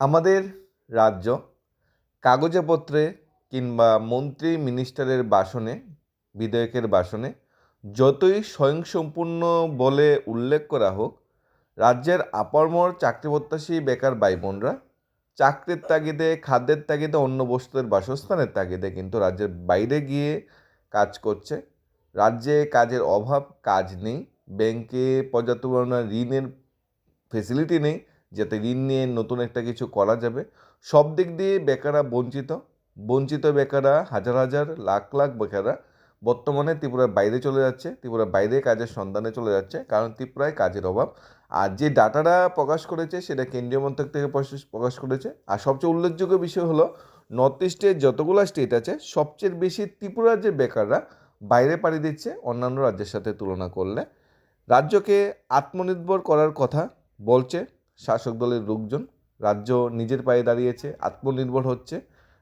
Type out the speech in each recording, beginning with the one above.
আমাদের রাজ্য কাগজে পত্রে কিংবা মন্ত্রী মিনিস্টারের বাসনে, বিধায়কের বাসনে যতই স্বয়ংসম্পূর্ণ বলে উল্লেখ করা হোক, রাজ্যের আপামর চাকরি প্রত্যাশী বেকার ভাই বোনরা চাকরির তাগিদে, খাদ্যের তাগিদে, অন্য বস্তুদের বাসস্থানের তাগিদে কিন্তু রাজ্যের বাইরে গিয়ে কাজ করছে। রাজ্যে কাজের অভাব, কাজ নেই, ব্যাংকে পর্যাপ্ত পরিমাণে ঋণের ফেসিলিটি নেই যাতে ঋণ নিয়ে নতুন একটা কিছু করা যাবে। সব দিক দিয়ে বেকাররা বঞ্চিত। বঞ্চিত বেকাররা, হাজার হাজার, লাখ লাখ বেকাররা বর্তমানে ত্রিপুরার বাইরে চলে যাচ্ছে। ত্রিপুরার বাইরে কাজের সন্ধানে চলে যাচ্ছে কারণ ত্রিপুরায় কাজের অভাব। আর যে ডাটাটা প্রকাশ করেছে সেটা কেন্দ্রীয় মন্ত্রক থেকে প্রকাশ- করেছে। আর সবচেয়ে উল্লেখযোগ্য বিষয় হলো, নর্থ ইস্টের যতগুলো স্টেট আছে, সবচেয়ে বেশি ত্রিপুরার যে বেকাররা বাইরে পাড়ি দিচ্ছে অন্যান্য রাজ্যের সাথে তুলনা করলে। রাজ্যকে আত্মনির্ভর করার কথা বলছে। শাসক দলের লোকজন, রাজ্য নিজের পায়ে দাঁড়িয়েছে, আত্মনির্ভর হচ্ছে।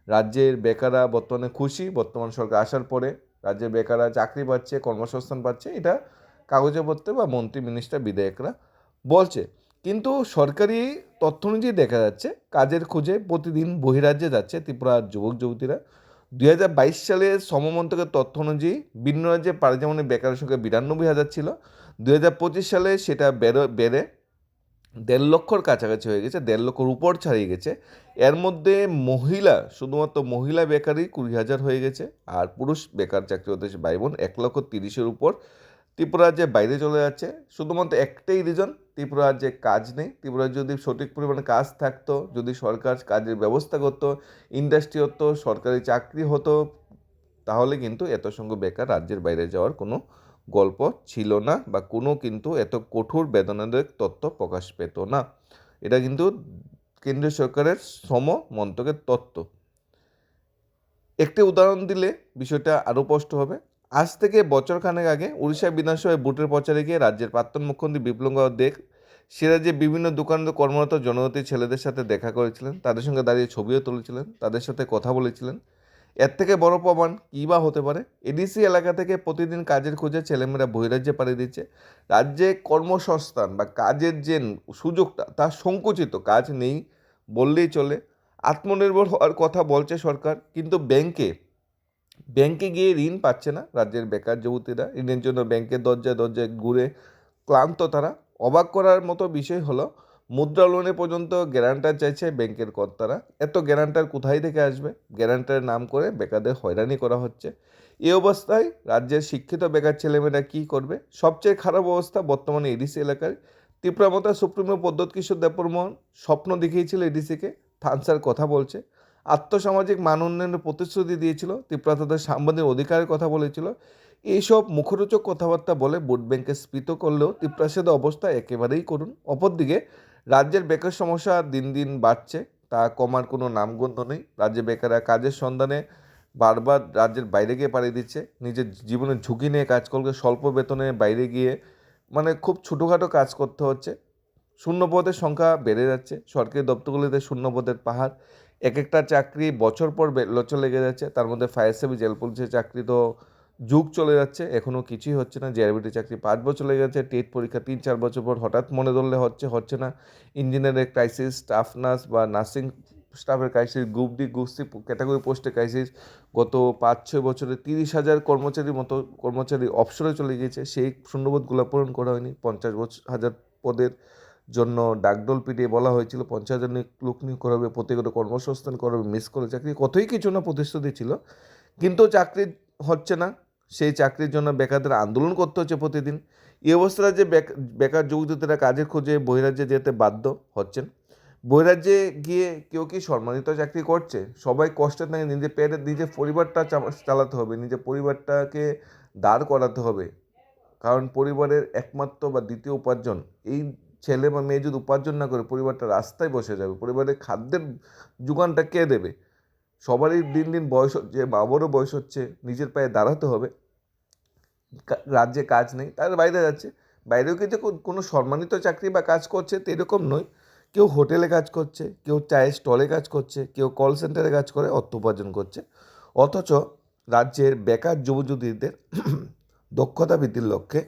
রাজ্যের বেকাররা বর্তমানে খুশি, বর্তমান সরকার আসার পরে রাজ্যের বেকাররা চাকরি পাচ্ছে, কর্মসংস্থান পাচ্ছে, এটা কাগজে পত্রে বা মন্ত্রী, মিনিস্টার, বিধায়করা বলছে। কিন্তু সরকারি তথ্য অনুযায়ী দেখা যাচ্ছে, কাজের খোঁজে প্রতিদিন বহিরাজ্যে যাচ্ছে ত্রিপুরার যুবক, যুবতীরা। দুই হাজার বাইশ সালে সমমন্ত্রকের তথ্য অনুযায়ী ভিন্ন রাজ্যে পারিজামনে বেকারের সংখ্যা বিরানব্বই হাজার ছিল, দুই হাজার পঁচিশ সালে সেটা বেড়ে বেড়ে দেড় লক্ষর কাছাকাছি হয়ে গেছে, দেড় লক্ষর উপর ছাড়িয়ে গেছে। এর মধ্যে মহিলা, শুধুমাত্র মহিলা বেকারই কুড়ি হাজার হয়ে গেছে, আর পুরুষ বেকার চাকরি হতে ভাই বোন এক লক্ষ তিরিশের উপর। ত্রিপুরা যে বাইরে চলে যাচ্ছে, শুধুমাত্র একটাই রিজন ত্রিপুরা যে কাজ নেই। ত্রিপুরার যদি সঠিক পরিমাণে কাজ থাকতো, যদি সরকার কাজের ব্যবস্থা করতো ইন্ডাস্ট্রি হতো, সরকারি চাকরি হতো, তাহলে কিন্তু এত সংখ্যক বেকার রাজ্যের বাইরে যাওয়ার কোনো গল্প ছিল না বা কোনো কিন্তু এত কঠোর বেদনাদায়ক তথ্য প্রকাশ পেত না। এটা কিন্তু কেন্দ্রীয় সরকারের শ্রম মন্ত্রকের তত্ত্ব। একটি উদাহরণ দিলে বিষয়টা আরও স্পষ্ট হবে। আজ থেকে বছর খানেক আগে উড়িষ্যা বিধানসভায় ভোটের প্রচারে গিয়ে রাজ্যের প্রাক্তন মুখ্যমন্ত্রী বিপ্লব দেব সে রাজ্যে বিভিন্ন দোকানে কর্মরত জনজাতি ছেলেদের সাথে দেখা করেছিলেন, তাদের সঙ্গে দাঁড়িয়ে ছবিও তুলেছিলেন, তাদের সাথে কথা বলেছিলেন। এর থেকে বড় প্রমাণ কী বা হতে পারে? এডিসি এলাকা থেকে প্রতিদিন কাজের খোঁজে ছেলেমেয়েরা বহিরাজ্যে পাড়ি দিচ্ছে। রাজ্যে কর্মসংস্থান বা কাজের যে সুযোগটা, তা সংকুচিত, কাজ নেই বললেই চলে। আত্মনির্ভর হওয়ার কথা বলছে সরকার, কিন্তু ব্যাংকে ব্যাংকে গিয়ে ঋণ পাচ্ছে না রাজ্যের বেকার যুবতীরা। ঋণের জন্য ব্যাংকের দরজায় দরজায় ঘুরে ক্লান্ত তারা। অবাক করার মতো বিষয় হলো মুদ্রা লোনে পর্যন্ত গ্যারান্টার চাইছে ব্যাংকের কর্তারা। এত গ্যারান্টার কোথায় থেকে আসবে? গ্যারান্টারের নাম করে বেকারদের হয়রানি করা হচ্ছে। এই অবস্থায় রাজ্যের শিক্ষিত বেকার ছেলেমেয়েরা কী করবে? সবচেয়ে খারাপ অবস্থা বর্তমানে এডিসি এলাকায়। ত্রিপুরা মতো সুপ্রিমো পদ্মত কিশোর দেববর্মন স্বপ্ন দেখিয়েছিল এডিসিকে থানসার কথা বলছে। আত্মসামাজিক মান উন্নয়নের প্রতিশ্রুতি দিয়েছিল। ত্রিপুরা তাদের সাংবাদিক অধিকারের কথা বলেছিল। এইসব মুখরোচক কথাবার্তা বলে ভোট ব্যাংকে স্ফীত করলেও সাথে অবস্থা একেবারেই করুন। অপরদিকে রাজ্যের বেকার সমস্যা দিন দিন বাড়ছে, তা কমার কোনো নামগন্ধ নেই। রাজ্যে বেকাররা কাজের সন্ধানে বারবার রাজ্যের বাইরে গিয়ে পাড়িয়ে দিচ্ছে। নিজের জীবনের ঝুঁকি নিয়ে কাজ করলে স্বল্প বেতনে বাইরে গিয়ে মানে খুব ছোটোখাটো কাজ করতে হচ্ছে। শূন্যপদের সংখ্যা বেড়ে যাচ্ছে। সরকারি দপ্তরগুলিতে শূন্যপদের পাহাড় এক একটা চাকরি বছর পর চলে লেগে যাচ্ছে। তার মধ্যে ফায়ার সার্ভিস জেল পুলিশের চাকরি তো যুগ চলে যাচ্ছে এখনও কিছুই হচ্ছে না। জেআরবিটি চাকরি পাঁচ বছর লেগে যাচ্ছে টেট পরীক্ষা তিন চার বছর পর হঠাৎ মনে ধরলে হচ্ছে হচ্ছে না। ইঞ্জিনিয়ারের ক্রাইসিস স্টাফ নার্স বা নার্সিং স্টাফের crisis group D group C category পোস্টে ক্রাইসিস গত পাঁচ, ছয় বছরে তিরিশ হাজার কর্মচারীর মতো, কর্মচারী অবসরে চলে গিয়েছে, সেই শূন্যপদগুলো পূরণ করা হয়নি। পঞ্চাশ বছর হাজার পদের জন্য ডাকডোল পিটিয়ে বলা হয়েছিল, পঞ্চাশ হাজার লোক নিয়োগ করা হবে প্রত্যেকটা কর্মসংস্থান করা হবে মিস করে চাকরি কতই কিছু না প্রতিশ্রুতি ছিল, কিন্তু চাকরি হচ্ছে না। সেই চাকরির জন্য বেকারদের আন্দোলন করতে হচ্ছে প্রতিদিন। এই অবস্থায় যে বেক- বেকার যুবতীরা কাজের খোঁজে বহিরাজ্যে যেতে বাধ্য হচ্ছেন। বহিরাজ্যে গিয়ে কেউ কি সম্মানিত চাকরি করছে? সবাই কষ্টে থাকে নিজের পেটে, নিজের পরিবারটা চালাতে হবে, নিজের পরিবারটাকে দাঁড় করাতে হবে। কারণ পরিবারের একমাত্র বা দ্বিতীয় উপার্জন, এই ছেলে বা মেয়ে যদি উপার্জন না করে, পরিবারটা রাস্তায় বসে যাবে। পরিবারের খাদ্যের যোগানটা কে দেবে? সবারই দিন দিন বয়স হচ্ছে, বাবারও বয়স হচ্ছে, নিজের পায়ে দাঁড়াতে হবে। রাজ্যে কাজ নেই, তারা বাইরে যাচ্ছে। বাইরেও কিন্তু কোনো সম্মানিত চাকরি বা কাজ করছে তো এরকম নয়। কেউ হোটেলে কাজ করছে, কেউ চায়ের স্টলে কাজ করছে, কেউ কল সেন্টারে কাজ করে অর্থ উপার্জন করছে। অথচ রাজ্যের বেকার যুবযুবতীদের দক্ষতা বৃদ্ধির লক্ষ্যে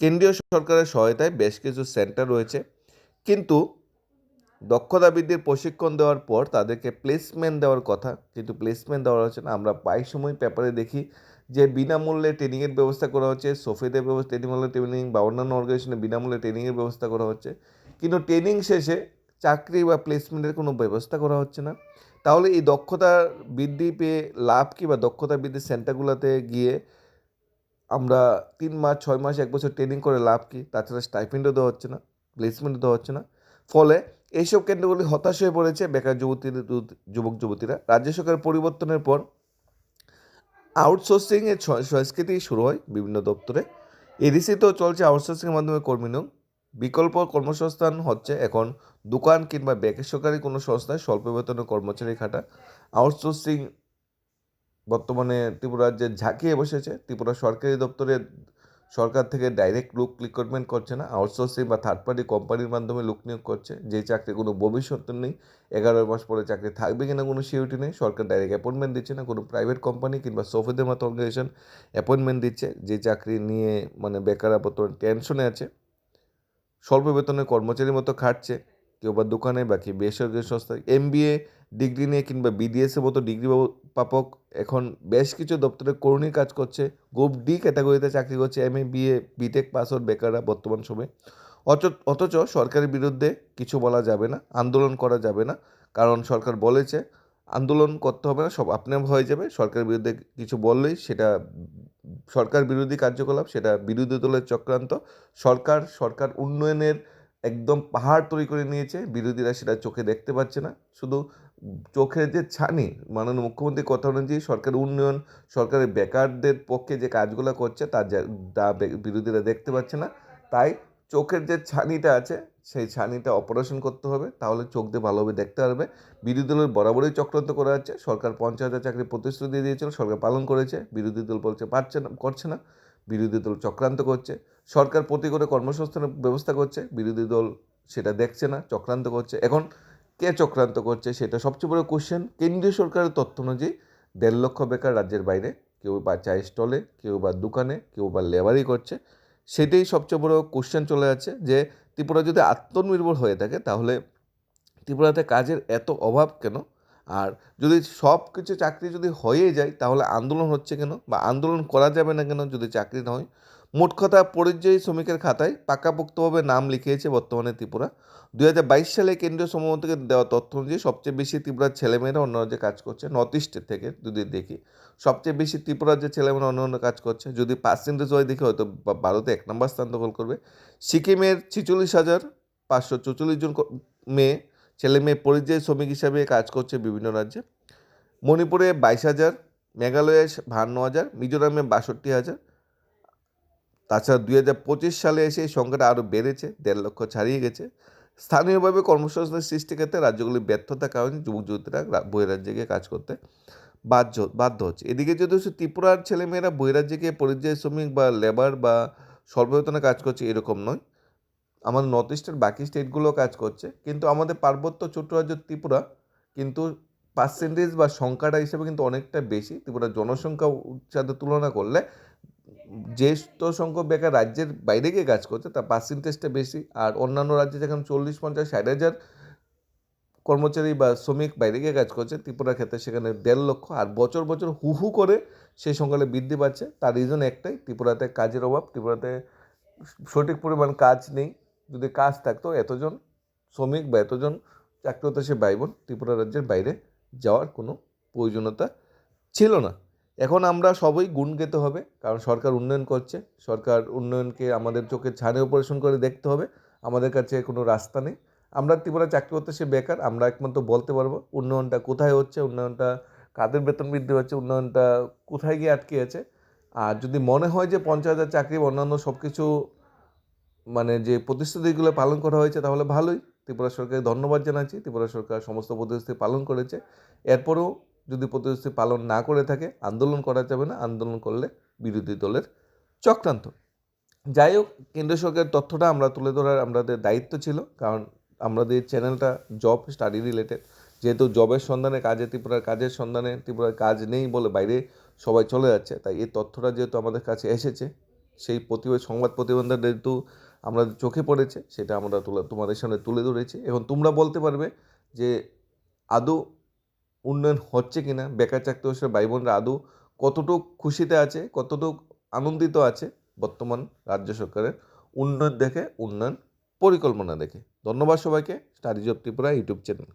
কেন্দ্রীয় সরকারের সহায়তায় বেশ কিছু সেন্টার রয়েছে। কিন্তু দক্ষতা বৃদ্ধির প্রশিক্ষণ দেওয়ার পর তাদেরকে প্লেসমেন্ট দেওয়ার কথা। কিন্তু প্লেসমেন্ট দেওয়া হচ্ছে না। আমরা প্রায় সময় পেপারে দেখি যে বিনামূল্যে ট্রেনিংয়ের ব্যবস্থা করা হচ্ছে, সোফেদের ব্যবস্থা ট্রেনিংমূল্যে ট্রেনিং বা অন্যান্য অর্গানাইজেশনে বিনামূল্যে ট্রেনিংয়ের ব্যবস্থা করা হচ্ছে। কিন্তু ট্রেনিং শেষে চাকরি বা প্লেসমেন্টের কোনো ব্যবস্থা করা হচ্ছে না। তাহলে এই দক্ষতা বৃদ্ধি পেয়ে লাভ কী বা দক্ষতা বৃদ্ধির সেন্টারগুলোতে গিয়ে আমরা তিন মাস, ছয় মাস, এক বছর ট্রেনিং করে লাভ কী? তাছাড়া স্টাইপেন্ডও দেওয়া হচ্ছে না প্লেসমেন্টও দেওয়া হচ্ছে না। ফলে এইসব কেন্দ্রগুলি হতাশ হয়ে পড়েছে বেকার যুবতী যুবক যুবতীরা। রাজ্য সরকারের পরিবর্তনের পর আউটসোর্সিংয়ের সংস্কৃতি শুরু হয় বিভিন্ন দপ্তরে। এডিসিতেও চলছে আউটসোর্সিংয়ের মাধ্যমে কর্মী নিয়োগ। বিকল্প কর্মসংস্থান হচ্ছে এখন দোকান কিংবা বেসরকারি কোনো সংস্থায় স্বল্প বেতনের কর্মচারী খাটা আউটসোর্সিং বর্তমানে ত্রিপুরা রাজ্যে ঝাঁকিয়ে বসেছে। ত্রিপুরা সরকারি দপ্তরে সরকার থেকে ডাইরেক্ট লুক রিক্রুটমেন্ট করছে না আউটসোর্সিং বা থার্ড পার্টি কোম্পানির মাধ্যমে লোক নিয়োগ করছে যে চাকরি কোনো ভবিষ্যৎ নেই, এগারো মাস পরে চাকরি থাকবে কিনা কোনো সিউরিটি নেই, সরকার ডাইরেক্ট অ্যাপয়েন্টমেন্ট দিচ্ছে না, কোনো প্রাইভেট কোম্পানি কিংবা সোফেদের মতো অর্গানাইজেশন অ্যাপয়েন্টমেন্ট দিচ্ছে যে চাকরি নিয়ে মানে বেকার বর্তমানে টেনশনে আছে, স্বল্প বেতনের কর্মচারীর মতো খাটছে, কেউ বা দোকানে বা কি বেসরকারি সংস্থায় এম ডিগ্রি নিয়ে কিংবা বিডিএসের মতো ডিগ্রি প্রাপক এখন বেশ কিছু দপ্তরে করুণী কাজ করছে। গ্রুপ ডি ক্যাটাগরিতে চাকরি করছে M A BA BTech pass out বেকাররা বর্তমান সময়ে। অথচ সরকারের বিরুদ্ধে কিছু বলা যাবে না, আন্দোলন করা যাবে না। কারণ সরকার বলেছে, আন্দোলন করতে হবে না, সব আপনি হয়ে যাবে। সরকারের বিরুদ্ধে কিছু বললেই সেটা সরকার বিরোধী কার্যকলাপ, সেটা বিরোধী দলের চক্রান্ত। সরকার সরকার উন্নয়নের একদম পাহাড় তৈরি করে নিয়েছে। বিরোধীরা সেটা চোখে দেখতে পাচ্ছে না। শুধু চোখের যে ছানি, মাননীয় মুখ্যমন্ত্রী কথা অনুযায়ী সরকার উন্নয়ন, সরকারের বেকারদের পক্ষে যে কাজগুলো করছে তার যা বিরোধীরা দেখতে পাচ্ছে না। তাই চোখের যে ছানিটা আছে, সেই ছানিটা অপারেশন করতে হবে। তাহলে চোখ দিয়ে ভালোভাবে দেখতে পারবে। বিরোধী দলের বরাবরই চক্রান্ত করা হচ্ছে। সরকার পঞ্চায়েত চাকরি প্রতিশ্রুতি দিয়ে দিয়েছিল, সরকার পালন করেছে। বিরোধী দল বলছে, পারছে না, করছে না। বিরোধী দল চক্রান্ত করছে। সরকার প্রতি করে কর্মসংস্থানের ব্যবস্থা করছে, বিরোধী দল সেটা দেখছে না, চক্রান্ত করছে। এখন কে চক্রান্ত করছে সেটা সবচেয়ে বড় কোশ্চেন কেন্দ্রীয় সরকারের তথ্য অনুযায়ী দেড় লক্ষ বেকার রাজ্যের বাইরে কেউ বা চায়ের স্টলে কেউ বা দোকানে, কেউ বা লেবারই করছে। সেটাই সবচেয়ে বড় কোশ্চেন চলে যাচ্ছে যে ত্রিপুরা যদি আত্মনির্ভর হয়ে থাকে তাহলে ত্রিপুরাতে কাজের এত অভাব কেন? আর যদি সব কিছু চাকরি যদি হয়ে যায় তাহলে আন্দোলন হচ্ছে কেন? বা আন্দোলন করা যাবে না কেন যদি চাকরি না হয়? মোট কথা পরিযায়ী শ্রমিকের খাতায় পাকাপোক্তভাবে নাম লিখিয়েছে বর্তমানে ত্রিপুরা। দু হাজার বাইশ সালে কেন্দ্রীয় থেকে দেওয়া তথ্য অনুযায়ী সবচেয়ে বেশি ত্রিপুরার ছেলেমেয়েরা অন্য রাজ্যে কাজ করছে নর্থ ইস্টের থেকে যদি দেখি। সবচেয়ে বেশি ত্রিপুরার যে ছেলেমেয়েরা অন্য অন্য কাজ করছে, যদি পার্সেন্টেজ হয় দেখি হয়তো ভারতে এক নম্বর স্থান দখল করবে। সিকিমের ছিচল্লিশ হাজার পাঁচশো চৌচল্লিশ জন মেয়ে ছেলে মেয়ে পরিযায়ী শ্রমিক হিসাবে কাজ করছে বিভিন্ন রাজ্যে। মণিপুরে বাইশ হাজার, মেঘালয়ে বাহান্ন হাজার, মিজোরামে বাষট্টি হাজার তাছাড়া দুই হাজার পঁচিশ সালে এসে এই সংখ্যাটা আরও বেড়েছে, দেড় লক্ষ ছাড়িয়ে গেছে। স্থানীয়ভাবে কর্মসংস্থান সৃষ্টির ক্ষেত্রে রাজ্যগুলির ব্যর্থতার কারণে যুবক যুবতীরা বহিরাজ্যে গিয়ে কাজ করতে বাধ্য বাধ্য হচ্ছে। এদিকে যদি ত্রিপুরার ছেলেমেয়েরা বহিরাজ্যে গিয়ে পরিযায়ী শ্রমিক বা লেবার বা স্বল্প বেতনে কাজ করছে এরকম নয়। আমাদের নর্থ ইস্টের বাকি স্টেটগুলো কাজ করছে। কিন্তু আমাদের পার্বত্য ছোট্ট রাজ্য ত্রিপুরা কিন্তু পার্সেন্টেজ বা সংখ্যাটা হিসেবে কিন্তু অনেকটা বেশি। ত্রিপুরার জনসংখ্যা সাথে তুলনা করলে যে সংখ্যক বেকার রাজ্যের বাইরে গিয়ে কাজ করছে, তার পার্সেন্টেজটা বেশি। আর অন্যান্য রাজ্যে যেখানে চল্লিশ পঞ্চাশ ষাট হাজার কর্মচারী বা শ্রমিক বাইরে গিয়ে কাজ করছে, ত্রিপুরার ক্ষেত্রে সেখানে দেড় লক্ষ। আর বছর বছর হু হু করে সেই সংখ্যাটা বৃদ্ধি পাচ্ছে। তার রিজন একটাই, ত্রিপুরাতে কাজের অভাব, ত্রিপুরাতে সঠিক পরিমাণ কাজ নেই। যদি কাজ থাকতো, এতজন শ্রমিক বা এতজন চাকরিত সে ভাই বোন ত্রিপুরা রাজ্যের বাইরে যাওয়ার কোনো প্রয়োজনীয়তা ছিল না। এখন আমরা সবই গুণ গেতে হবে, কারণ সরকার উন্নয়ন করছে, সরকার উন্নয়নকে আমাদের চোখের ছাড়ে অপারেশন করে দেখতে হবে, আমাদের কাছে কোনো রাস্তা নেই। আমরা ত্রিপুরা চাকরি করতে সে বেকার, আমরা একমাত্র বলতে পারব উন্নয়নটা কোথায় হচ্ছে, উন্নয়নটা কাদের বেতন বৃদ্ধি হচ্ছে, উন্নয়নটা কোথায় গিয়ে আটকে আছে। আর যদি মনে হয় যে পঞ্চাশ হাজার চাকরি অন্যান্য সব কিছু মানে যে প্রতিশ্রুতিগুলো পালন করা হয়েছে, তাহলে ভালোই। ত্রিপুরা সরকারকে ধন্যবাদ জানাচ্ছি। ত্রিপুরা সরকার সমস্ত প্রতিশ্রুতি পালন করেছে। এরপরেও যদি প্রতিশ্রুতি পালন না করে থাকে, আন্দোলন করা যাবে না। আন্দোলন করলে বিরোধী দলের চক্রান্ত। যাই হোক কেন্দ্র সরকারের তথ্যটা আমরা তুলে ধরার আমাদের দায়িত্ব ছিল। কারণ আমাদের চ্যানেলটা জব স্টাডি রিলেটেড যেহেতু জবের সন্ধানে কাজে ত্রিপুরার কাজের সন্ধানে ত্রিপুরার কাজ নেই বলে বাইরে সবাই চলে যাচ্ছে। তাই এই তথ্যটা যেহেতু আমাদের কাছে এসেছে, সেই প্রতিবেদ, সংবাদ প্রতিবেদনটা যেহেতু আমাদের চোখে পড়েছে, সেটা আমরা তুলে, তোমাদের সামনে তুলে ধরেছি। এখন তোমরা বলতে পারবে যে আদৌ উন্নয়ন হচ্ছে কি না বেকার চাকরি বসে ভাই বোনরা আদৌ কতটুক খুশিতে আছে, কতটুক আনন্দিত আছে, বর্তমান রাজ্য সরকারের উন্নয়ন দেখে, উন্নয়ন পরিকল্পনা দেখে। ধন্যবাদ সবাইকে studies of Tripura YouTube channel.